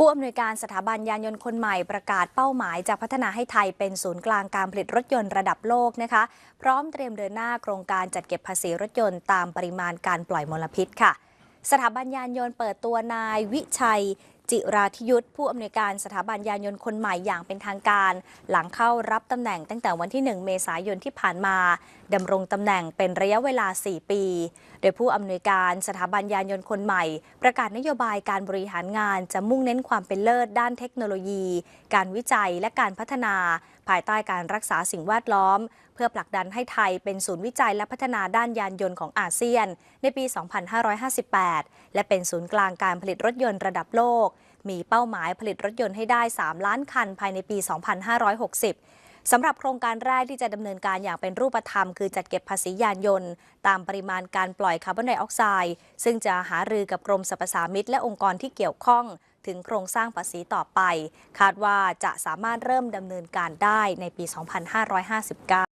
ผู้อำนวยการสถาบันยานยนต์คนใหม่ประกาศเป้าหมายจะพัฒนาให้ไทยเป็นศูนย์กลางการผลิตรถยนต์ระดับโลกนะคะ พร้อมเตรียมเดินหน้าโครงการจัดเก็บภาษีรถยนต์ตามปริมาณการปล่อยมลพิษค่ะ สถาบันยานยนต์เปิดตัวนายวิชัย จิราธิยุทธผู้อำนวยการสถาบันยานยนต์คนใหม่อย่างเป็นทางการ หลังเข้ารับตำแหน่งตั้งแต่วันที่ 1 เมษายนที่ผ่านมาดำรงตำแหน่งเป็นระยะเวลา 4 ปี โดยผู้อำนวยการสถาบันยานยนต์คนใหม่ ประกาศนโยบายการบริหารงานจะมุ่งเน้นความเป็นเลิศด้านเทคโนโลยี การวิจัยและการพัฒนา ภายใต้การรักษาสิ่งแวดล้อม เพื่อผลักดันให้ไทยเป็นศูนย์วิจัยและพัฒนาด้านยานยนต์ของอาเซียน ในปี 2558 และเป็นศูนย์กลางการผลิตรถยนต์ระดับโลก มีเป้าหมายผลิตรถยนต์ให้ได้ 3 ล้านคันภายในปี 2560สำหรับโครงการแรกที่จะดำเนินการอย่างเป็นรูปธรรม คือจัดเก็บภาษียานยนต์ ตามปริมาณการปล่อยคาร์บอนไดออกไซด์ซึ่งจะหารือกับกรมสรรพสามิตและองค์กรที่เกี่ยวข้อง ถึงโครงสร้างภาษีต่อไป คาดว่าจะสามารถเริ่มดำเนินการได้ในปี 2559